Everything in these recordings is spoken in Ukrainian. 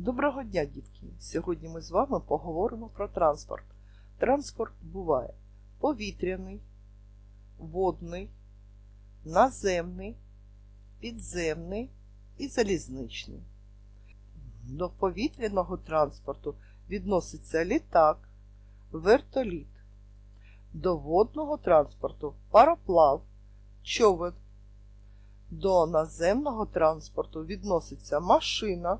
Доброго дня, дітки! Сьогодні ми з вами поговоримо про транспорт. Транспорт буває повітряний, водний, наземний, підземний і залізничний. До повітряного транспорту відноситься літак, вертоліт. До водного транспорту пароплав, човен. До наземного транспорту відноситься машина,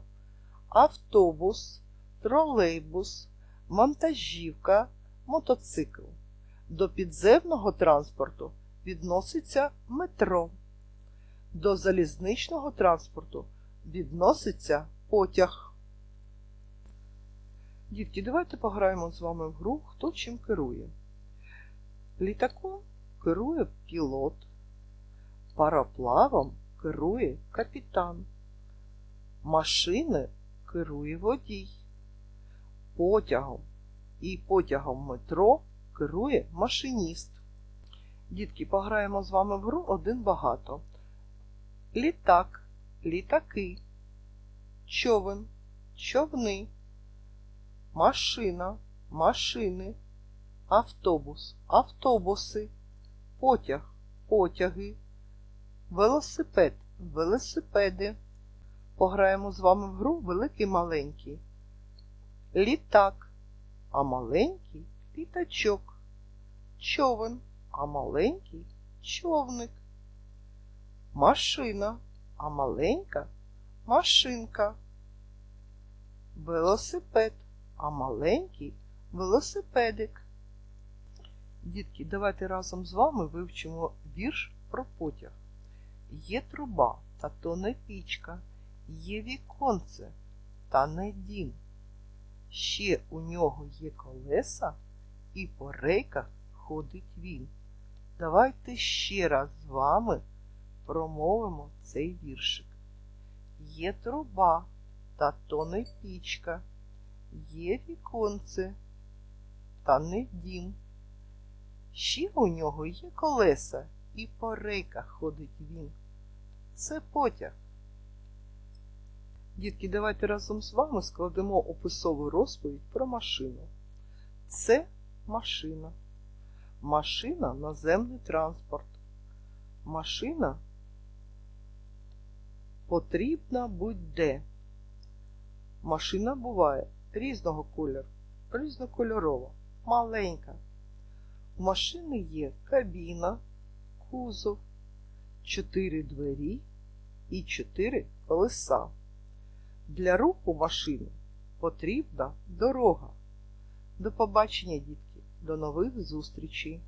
автобус, тролейбус, вантажівка, мотоцикл. До підземного транспорту відноситься метро. До залізничного транспорту відноситься потяг. Дітки, давайте пограємо з вами в гру, хто чим керує. Літаком керує пілот, пароплавом керує капітан, машини керує водій, потягом і потягом метро керує машиніст. Дітки, пограємо з вами в гру один багато. Літак, літаки, човен, човни, машина, машини, автобус, автобуси, потяг, потяги, велосипед, велосипеди. Пограємо з вами в гру великий маленький. Літак, а маленький літачок. Човен, а маленький човник. Машина, а маленька машинка. Велосипед, а маленький велосипедик. Дітки, давайте разом з вами вивчимо вірш про потяг. Є труба, та то не пічка, є віконце, та не дім. Ще у нього є колеса, і по рейках ходить він. Давайте ще раз з вами промовимо цей віршик. Є труба, та то не пічка, є віконце, та не дім. Ще у нього є колеса, і по рейках ходить він. Це потяг. Дітки, давайте разом з вами складемо описову розповідь про машину. Це машина. Машина наземний транспорт. Машина потрібна будь-де. Машина буває різного кольору, різнокольорова, маленька. У машини є кабіна, кузов, чотири двері і чотири колеса. Для руху машини потрібна дорога. До побачення, дітки, до нових зустрічей!